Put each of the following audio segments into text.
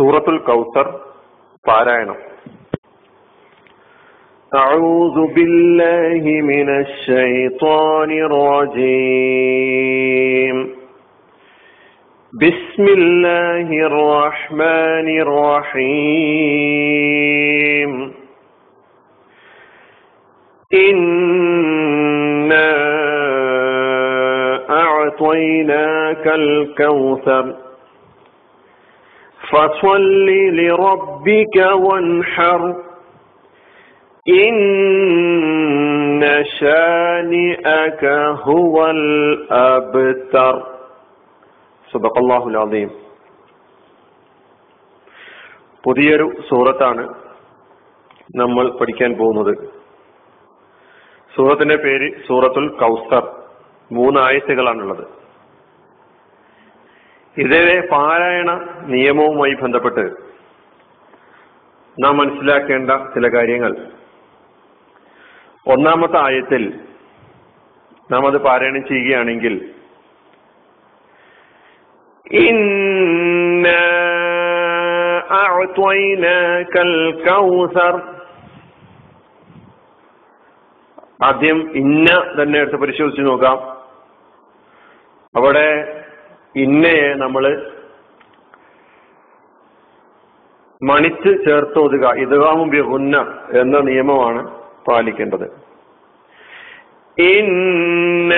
സൂറത്തുൽ കൗസർ പാരായണം أعوذ بالله من الشيطان الرجيم بسم الله الرحمن الرحيم إنا أعطيناك الكوثر فصل لربك وانحر إن شانئك هو الأبتر صدق الله العظيم പുതിയൊരു സൂറത്താണ് നമ്മൾ പഠിക്കാൻ പോകുന്നത് സൂറത്തിന്റെ പേര് സൂറത്തുൽ കൗസർ മൂന്ന് ആയത്തുകളാണുള്ളത് ഇതിലെ പാരായണ നിയമവുമായി ബന്ധപ്പെട്ട് നാം മനസ്സിലാക്കേണ്ട ചില കാര്യങ്ങൾ. ഒന്നാമത്തെ ആയത്തിൽ നാം അത് പാരായണം ചെയ്യുകയാണെങ്കിൽ ആദ്യം ഇന്ന തന്നെ എടുത്ത് പരിശോധിച്ച് നോക്കാം. അവിടെ ഇന്നയെ നമ്മൾ മണിച്ച് ചേർത്തോതുക ഇതുകാമും ബിഹുന്ന എന്ന നിയമമാണ് പാലിക്കേണ്ടത്. ഇന്ന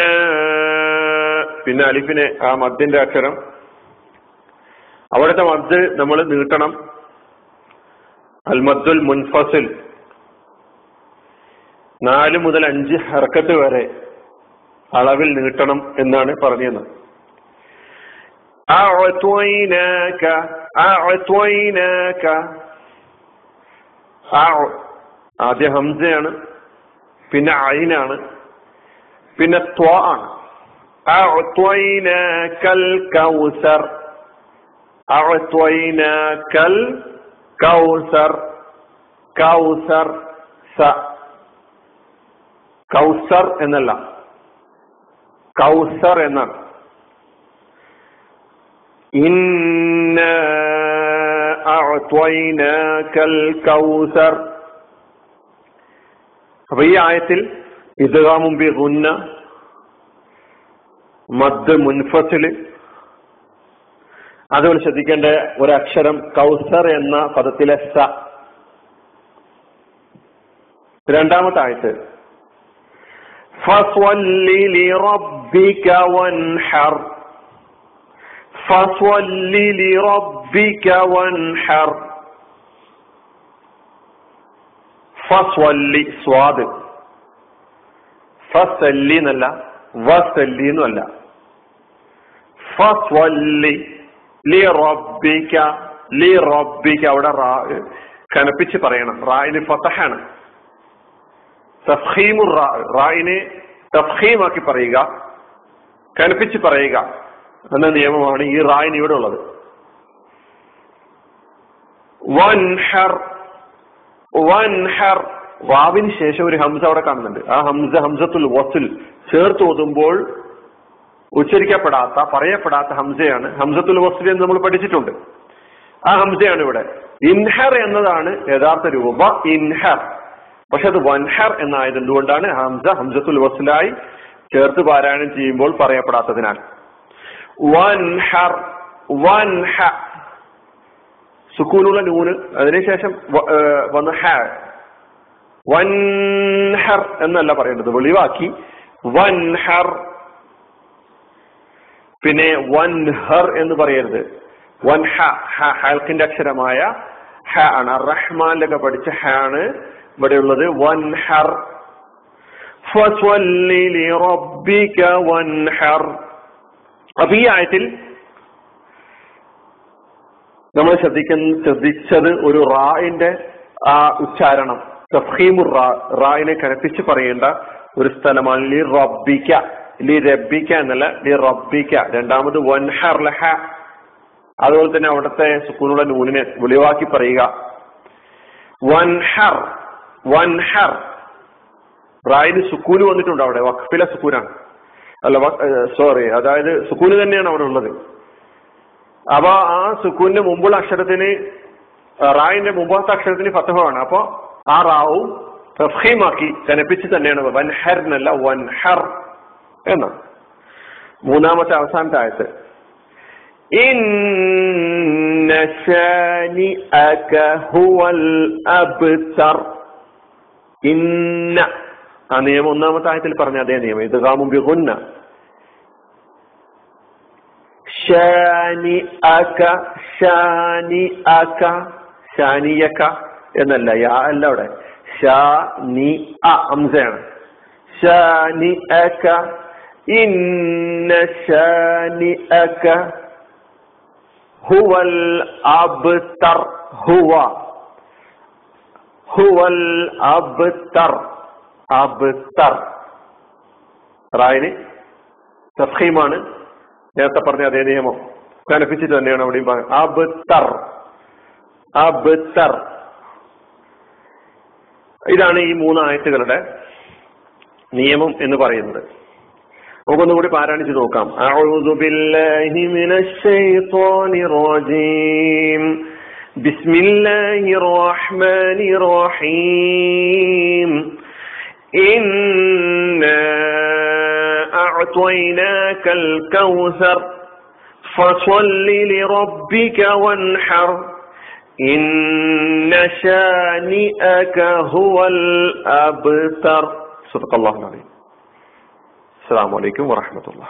പിന്നെ അലിഫിനെ ആ മദ്യന്റെ അക്ഷരം. അവിടുത്തെ മദ് നമ്മൾ നീട്ടണം. അൽമദ്ദുൽ മുൻഫസിൽ. നാല് മുതൽ അഞ്ച് ഹർക്കത്ത് വരെ അളവിൽ നീട്ടണം എന്നാണ് പറഞ്ഞത് أعطيناك أعطيناك ആദ്യ ഹംസയാണ് പിന്നെ ഐനാണ് പിന്നെ ത്വ ആണ് അഅ്ത്വൈനാകൽ കൗസർ അഅ്ത്വൈനാകൽ കൗസർ കൗസർ സ കൗസർ എന്നല്ല കൗസർ എന്നാണ് ഇന്ന അഅ്ത്വൈനാകൽ കൗസർ അപ്പൊ ഈ ആയത്തിൽ ഇദ്ഗാമും ബി ഗുന്ന മദ് മുൻഫസില് അതുപോലെ ശ്രദ്ധിക്കേണ്ട ഒരക്ഷരം കൗസർ എന്ന പദത്തിലെ സ രണ്ടാമത്തെ ആയത്ത് ഫസ്വല്ലി ലിറബ്ബിക വൻഹർ ഫസ്വല്ലി ലിറബ്ബിക വൻഹർ ഫസ്വല്ലി സ്വാദ് ഫസല്ലി എന്നല്ല വസല്ലി എന്നല്ല ഫസ്വല്ലി ലി റബ്ബിക ലി റബ്ബിക അവിടെ റാ കനപ്പിച്ച് പറയണം റായിന് ഫതഹാണ് തഫീമു റായിനെ തഫീമാക്കി പറയുക കനപ്പിച്ച് പറയുക എന്ന നിയമമാണ് ഈ റായിന് ഇവിടെ ഉള്ളത്. വൻഹർ വൻഹർ. വാവിന് ശേഷം ഒരു ഹംസ അവിടെ കാണുന്നുണ്ട്. ആ ഹംസ ഹംസത്തുൽ വസുൽ ചേർത്ത് ഓതുമ്പോൾ ഉച്ചരിക്കപ്പെടാത്ത പറയപ്പെടാത്ത ഹംസയാണ് ഹംസത്തുൽ വസുൽ എന്ന് നമ്മൾ പഠിച്ചിട്ടുണ്ട്. ആ ഹംസയാണ് ഇവിടെ. ഇൻഹർ എന്നതാണ് യഥാർത്ഥ രൂപ. ഇൻഹർ. പക്ഷെ അത് വൻഹർ എന്നായത് എന്തുകൊണ്ടാണ് ഹംസ ഹംസത്തുൽ വസുലായി ചേർത്ത് പാരായണം ചെയ്യുമ്പോൾ പറയപ്പെടാത്തതിനാൽ. വൻഹർ വൻഹ. സുക്കൂനുള്ള നൂന് അതിനുശേഷം വന്ന് ഹ വൻഹർ എന്നല്ല പറയേണ്ടത്. വെളിവാക്കി. വൻഹർ. പിന്നെ വൻഹർ എന്ന് പറയരുത്. വൻഹ ഹ ഹൽക്കിന്റെ അക്ഷരമായ ഹ ആണ്. റഹ്മാനിലൊക്കെ പഠിച്ച ഹ ആണ് ഇവിടെ ഉള്ളത് വൻഹർ. ഫസ്വല്ലി റബ്ബിക വൻഹർ. അപ്പൊ ഈ ആയത്തിൽ നമ്മൾ ശ്രദ്ധിക്കുന്ന ശ്രദ്ധിച്ചത് ഒരു റായിന്റെ ആ ഉച്ചാരണം തഫീമു റായിനെ കനപ്പിച്ച് പറയേണ്ട ഒരു സ്ഥലമാണ് ലി റബ്ബിക്ക. ലി റബ്ബിക്ക എന്നല്ല ലി റബ്ബിക്ക. രണ്ടാമത് വൻഹർ ലഹ. അതുപോലെ തന്നെ അവിടുത്തെ സുക്കൂനുള്ള നൂലിനെ വെളിവാക്കി പറയുക. വൻഹർ വൻഹർ. റായിന് സുക്കൂന് വന്നിട്ടുണ്ട് അവിടെ വഖഫിലെ സുക്കൂനാണ്. അല്ല സോറി അതായത് സുക്കൂന് തന്നെയാണ് അവിടെ ഉള്ളത്. അപ്പൊ ആ സുക്കൂന്റെ മുമ്പുള്ള അക്ഷരത്തിന് റായിന്റെ മുമ്പാത്ത അക്ഷരത്തിന് ഫത്തഹമാണ് അപ്പൊ ആ റാവു തഫീമാക്കി കനപ്പിച്ച് തന്നെയാണ്. വൻഹർ എന്നല്ല വൻഹർ എന്ന. മൂന്നാമത്തെ അവസാനത്തെ ആയത്ത്. ഇന്ന ആ നിയമം ഒന്നാമത്തെ ആയത്തിൽ പറഞ്ഞ അതേ നിയമം ഇത് കാമും ബിഗുന്ന ഷാനി അക ഷാനി അക ഷാനിയക എന്നല്ല യാ അല്ല അവിടെ ഷാ നി അ അംസയാണ് ഷാനി അക ഇന്ന ഷാനി അക ഹുവൽ അബ്തർ ഹുവ ഹുവൽ അബ്തർ അബ്തർ റായിന് നേരത്തെ പറഞ്ഞ അതേ നിയമം. കനപ്പിച്ചിട്ട് തന്നെയാണ് അവിടെയും പറഞ്ഞത്. അബ്തർ. അബ്തർ. ഇതാണ് ഈ മൂന്ന് ആയത്തുകളുടെ നിയമം എന്ന് പറയുന്നത്. നമുക്കൊന്നുകൂടി പാരായണിച്ച് നോക്കാം. ബിസ്മില്ലാഹിർ റഹ്മാനിർ റഹീം. إنا أعطيناك الكوثر فصل لربك وانحر إن شانئك هو الأبتر. صدق الله العظيم. السلام عليكم ورحمة الله.